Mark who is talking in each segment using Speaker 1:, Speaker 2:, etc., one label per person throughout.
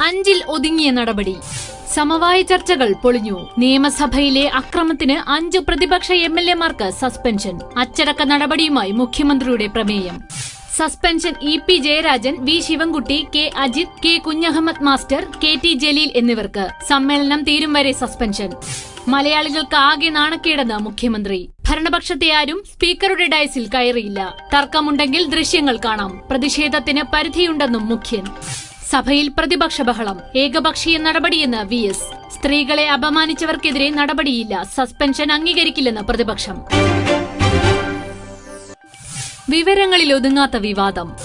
Speaker 1: അഞ്ചിൽ ഒതുങ്ങിയ നടപടി. സമവായ ചർച്ചകൾ പൊളിഞ്ഞു. നിയമസഭയിലെ അക്രമത്തിന് അഞ്ച് പ്രതിപക്ഷ എം എൽ എമാർക്ക് സസ്പെൻഷൻ. അച്ചടക്ക നടപടിയുമായി മുഖ്യമന്ത്രിയുടെ പ്രമേയം. Suspension E P Jayarajan V Sivankutty K Ajith K Kunhahammed master K T Jaleel എന്നിവർക്ക് സമ്മേളനം തീരും വരെ സസ്പെൻഷൻ. മലയാളികൾക്ക് ആകെ നാണക്കേടെന്ന് മുഖ്യമന്ത്രി. ഭരണപക്ഷത്തെ ആരും സ്പീക്കറുടെ ഡയസിൽ കയറിയില്ല. തർക്കമുണ്ടെങ്കിൽ ദൃശ്യങ്ങൾ കാണാം. പ്രതിഷേധത്തിന് പരിധിയുണ്ടെന്നും മുഖ്യൻ. സഭയിൽ പ്രതിപക്ഷ ബഹളം ഏകപക്ഷീയ നടപടിയെന്ന് വി എസ്. സ്ത്രീകളെ അപമാനിച്ചവർക്കെതിരെ നടപടിയില്ല സസ്പെൻഷൻ അംഗീകരിക്കില്ലെന്ന് പ്രതിപക്ഷം. വിവരങ്ങളിൽ ഒതുങ്ങാത്ത വിവാദം.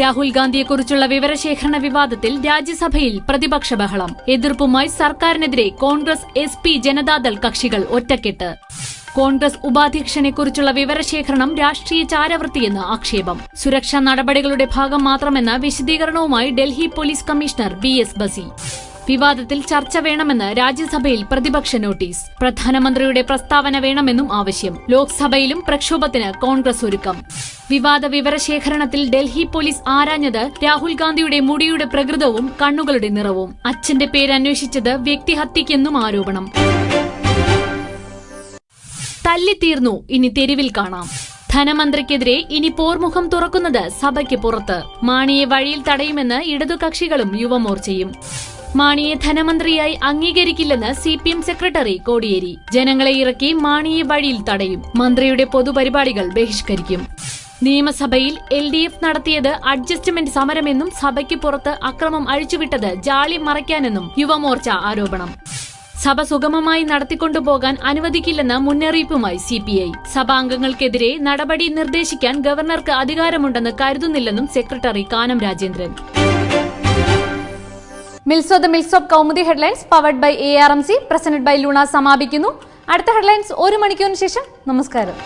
Speaker 1: രാഹുൽ ഗാന്ധിയെക്കുറിച്ചുള്ള വിവരശേഖരണ വിവാദത്തിൽ രാജ്യസഭയിൽ പ്രതിപക്ഷ ബഹളം. എതിർപ്പുമായി സർക്കാരിനെതിരെ കോൺഗ്രസ് എസ് ജനതാദൾ കക്ഷികൾ ഒറ്റക്കെട്ട്. കോൺഗ്രസ് ഉപാധ്യക്ഷനെക്കുറിച്ചുള്ള വിവരശേഖരണം രാഷ്ട്രീയ ചാരവൃത്തിയെന്ന് ആക്ഷേപം. സുരക്ഷാ നടപടികളുടെ ഭാഗം മാത്രമെന്ന വിശദീകരണവുമായി Delhi police commissioner B S Bassi. വിവാദത്തിൽ ചർച്ച വേണമെന്ന് രാജ്യസഭയിൽ പ്രതിപക്ഷ നോട്ടീസ്. പ്രധാനമന്ത്രിയുടെ പ്രസ്താവന വേണമെന്നും ആവശ്യം. ലോക്സഭയിലും പ്രക്ഷോഭത്തിന് കോൺഗ്രസ് ഒരുക്കം. വിവാദ വിവരശേഖരണത്തിൽ ഡൽഹി പോലീസ് ആരാഞ്ഞത് രാഹുൽ ഗാന്ധിയുടെ മുടിയുടെ പ്രകൃതവും കണ്ണുകളുടെ നിറവും. അച്ഛന്റെ പേര് അന്വേഷിച്ചത് വ്യക്തിഹത്യക്കെന്നും ആരോപണം. തല്ലിത്തീർന്നു ഇനി തെരുവിൽ കാണാം. ധനമന്ത്രിക്കെതിരെ ഇനി പോർമുഖം തുറക്കുന്നത് സഭയ്ക്ക് പുറത്ത്. മാണിയെ വഴിയിൽ തടയുമെന്ന് ഇടതുകക്ഷികളും യുവമോർച്ചയും. മാണിയെ ധനമന്ത്രിയായി അംഗീകരിക്കില്ലെന്ന് C P M secretary Kodiyeri. ജനങ്ങളെ ഇറക്കി മാണിയെ വഴിയിൽ തടയും. മന്ത്രിയുടെ പൊതുപരിപാടികൾ ബഹിഷ്കരിക്കും. നിയമസഭയിൽ എൽ ഡി എഫ് നടത്തിയത് അഡ്ജസ്റ്റ്മെന്റ് സമരമെന്നും സഭയ്ക്ക് പുറത്ത് അക്രമം അഴിച്ചുവിട്ടത് ജാളി മറയ്ക്കാനെന്നും യുവമോർച്ച ആരോപണം. സഭ സുഗമമായി നടത്തിക്കൊണ്ടുപോകാൻ അനുവദിക്കില്ലെന്ന മുന്നറിയിപ്പുമായി സി പി ഐ സഭാംഗങ്ങൾക്കെതിരെ നടപടി നിർദ്ദേശിക്കാൻ ഗവർണർക്ക് അധികാരമുണ്ടെന്ന് കരുതുന്നില്ലെന്നും secretary Kanam Rajendran.
Speaker 2: മിൽസോ the mills of Kaumudi headlines powered by A R M C presented by Luna സമാപിക്കുന്നു. അടുത്ത ഹെഡ്ലൈൻസ് ഒരു മണിക്കൂറിന് ശേഷം. നമസ്കാരം.